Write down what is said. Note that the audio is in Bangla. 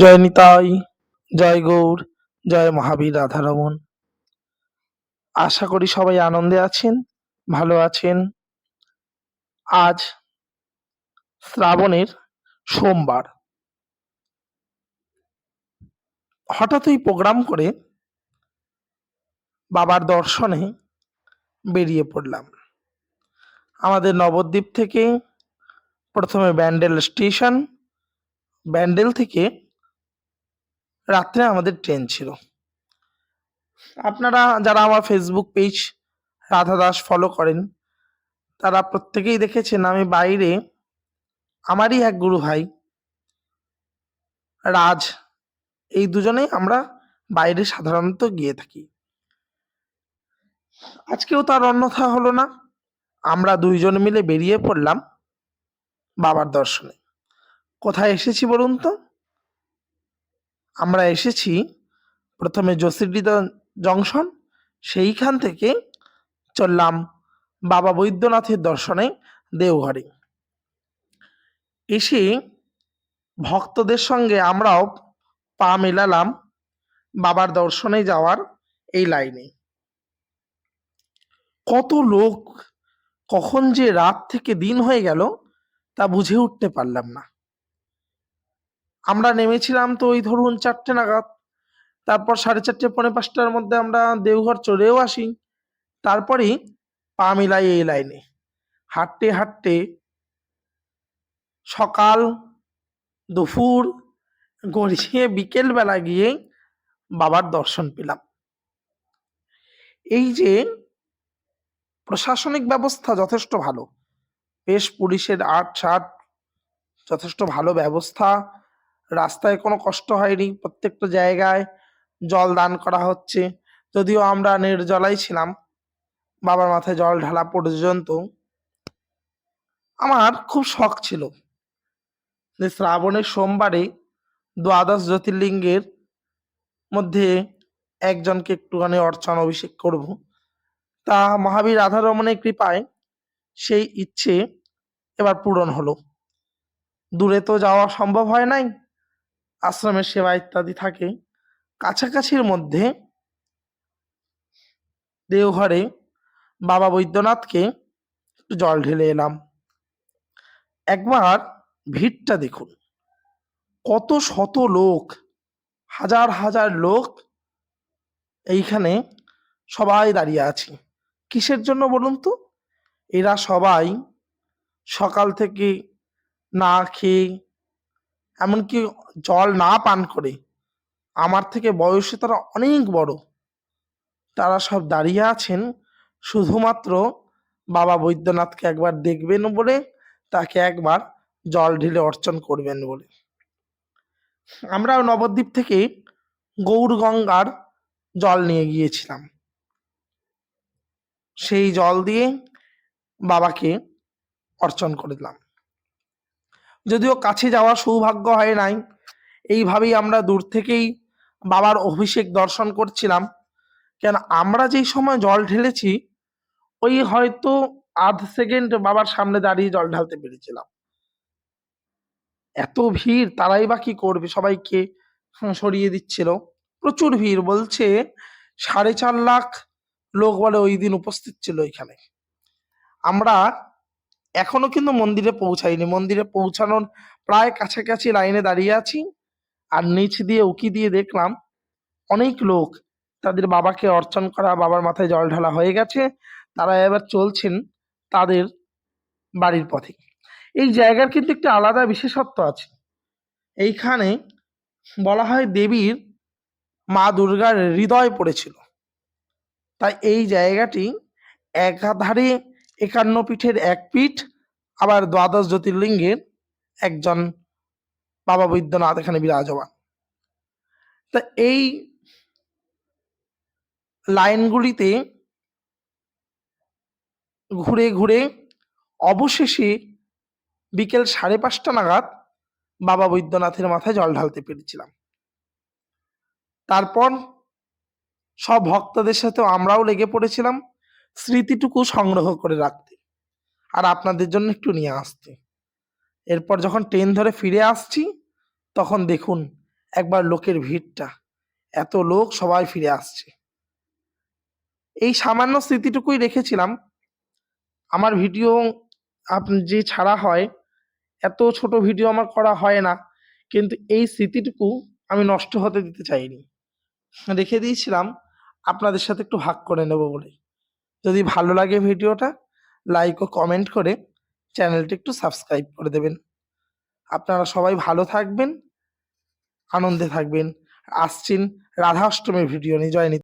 জয় নিতাই, জয় গৌর, জয় মহাবীর রাধারমন। আশা করি সবাই আনন্দে আছেন, ভালো আছেন। আজ শ্রাবণের সোমবার। হঠাৎই প্রোগ্রাম করে বাবার দর্শনে বেরিয়ে পড়লাম। আমাদের নবদ্বীপ থেকে প্রথমে ব্যান্ডেল স্টেশন, ব্যান্ডেল থেকে রাত্রে আমাদের ট্রেন ছিল। আপনারা যারা আমার Facebook page Radha Das follow করেন, তারা প্রত্যেকেই দেখেছেন আমি বাইরে আমারই এক গুরু ভাই, রাজ, এই দুজনেই আমরা বাইরে সাধারণত গিয়ে থাকি। আজকেও তার অন্যথা হলো না, আমরা দুইজন মিলে বেরিয়ে পড়লাম বাবার দর্শনে। কোথায় এসেছি বলুন তো? আমরা এসেছি প্রথমে জসিডিদা জংশন, সেইখান থেকে চললাম বাবা বৈদ্যনাথের দর্শনে দেওঘরে। এসে ভক্তদের সঙ্গে আমরাও পা মেলালাম বাবার দর্শনে যাওয়ার এই লাইনে। কত লোক, কখন যে রাত থেকে দিন হয়ে গেল তা বুঝে উঠতে পারলাম না। আমরা নেমেছিলাম তো ওই ধরুন চারটে নাগাদ। তারপর সাড়ে চারটে, পৌনে পাঁচটার মধ্যে আমরা দেওঘর চলেও আসি। তারপরেই পা মিলাই এই লাইনে। হাঁটতে হাঁটতে সকাল দুপুর গড়িয়ে বিকেল বেলা গিয়ে বাবার দর্শন পেলাম। এই যে প্রশাসনিক ব্যবস্থা যথেষ্ট ভালো। বেশ পুলিশের আট সাট যথেষ্ট ভালো ব্যবস্থা। রাস্তায় কোনো কষ্ট হয়নি, প্রত্যেকটা জায়গায় জল দান করা হচ্ছে। যদিও আমরা নির্জলাই ছিলাম, বাবার মাথায় জল ঢালা পর্যন্ত। আমার খুব শখ ছিল যে শ্রাবণের সোমবারে দ্বাদশ জ্যোতির্লিঙ্গের মধ্যে একজনকে একটুখানি অর্চনা অভিষেক করব। তা মহাবীর রাধারমণের কৃপায় সেই ইচ্ছে এবার পূরণ হলো। দূরে তো যাওয়া সম্ভব হয় নাই আশ্রমের সেবা ইত্যাদি থাকে। কাছাকাছির মধ্যে দেওঘরে বাবা বৈদ্যনাথকে একটু জল ঢেলে এলাম। একবার ভিড়টা দেখুন। কত শত লোক, হাজার হাজার লোক এইখানে সবাই দাঁড়িয়ে আছে। কিসের জন্য বলুন তো? এরা সবাই সকাল থেকে না খেয়ে এমনকি জল না পান করে। আমার থেকে বয়সে তারা অনেক বড়। তারা সব দাঁড়িয়ে আছেন, শুধুমাত্র বাবা বৈদ্যনাথকে একবার দেখবেন বলে তাকে একবার জল ঢেলে অর্চন করবেন বলে। আমরা নবদ্বীপ থেকে গৌর গঙ্গার জল নিয়ে গিয়েছিলাম। সেই জল দিয়ে বাবাকে অর্চন করে দিলাম। যদিও কাছে যাওয়ার সৌভাগ্য হয় নাই। এইভাবেই আমরা দূর থেকেই বাবার অভিষেক দর্শন করছিলাম। কেন, আমরা যেই সময় জল ঢেলেছি, ওই হয়তো আধ সেকেন্ড বাবার সামনে দাঁড়িয়ে জল ঢালতে পেরেছিলাম। এত ভিড়, তারাই বা কি করবে? সবাইকে সরিয়ে দিচ্ছিল। প্রচুর ভিড়, বলছে সাড়ে চার লাখ লোক বলে ওই দিন উপস্থিত ছিল এখানে। আমরা এখনও কিন্তু মন্দিরে পৌঁছাইনি মন্দিরে পৌঁছানোর প্রায় কাছাকাছি লাইনে দাঁড়িয়ে আছি আর নিচ দিয়ে উকি দিয়ে দেখলাম অনেক লোক তাদের বাবাকে অর্চন করা, বাবার মাথায় জল ঢালা হয়ে গেছে, তারা এবার চলছেন তাদের বাড়ির পথে। এই জায়গার কিন্তু একটা আলাদা বিশেষত্ব আছে। এইখানে বলা হয় দেবীর মা দুর্গার হৃদয় পড়েছিল। তাই এই জায়গাটি একাধারে একান্ন পীঠের এক পীঠ, আবার দ্বাদশ জ্যোতির্লিঙ্গের একজন বাবা বৈদ্যনাথ এখানে বিরাজমান। তা এই লাইনগুলিতে ঘুরে ঘুরে অবশেষে বিকেল সাড়ে পাঁচটা নাগাদ বাবা বৈদ্যনাথের মাথায় জল ঢালতে পেরেছিলাম। তারপর সব ভক্তদের সাথে আমরাও লেগে পড়েছিলাম। স্মৃতিটুকু সংগ্রহ করে রাখতে। আর আপনাদের জন্য একটু নিয়ে আসতে। এরপর যখন ট্রেন ধরে ফিরে আসছি, তখন দেখুন একবার লোকের ভিড়টা। এত লোক সবাই ফিরে আসছে। এই সামান্য স্মৃতিটুকুই রেখেছিলাম। আমার ভিডিও যে ছাড়া হয়, এত ছোট ভিডিও আমার করা হয় না। কিন্তু এই স্মৃতিটুকু আমি নষ্ট হতে দিতে চাইনি। রেখে দিয়েছিলাম। আপনাদের সাথে একটু ভাগ করে নেব বলে। যদি ভালো লাগে ভিডিওটা লাইক ও কমেন্ট করে চ্যানেলটি একটু সাবস্ক্রাইব করে দেবেন। আপনারা সবাই ভালো থাকবেন, আনন্দে থাকবেন। আসছেন রাধা অষ্টমীর ভিডিও নিয়ে, জয়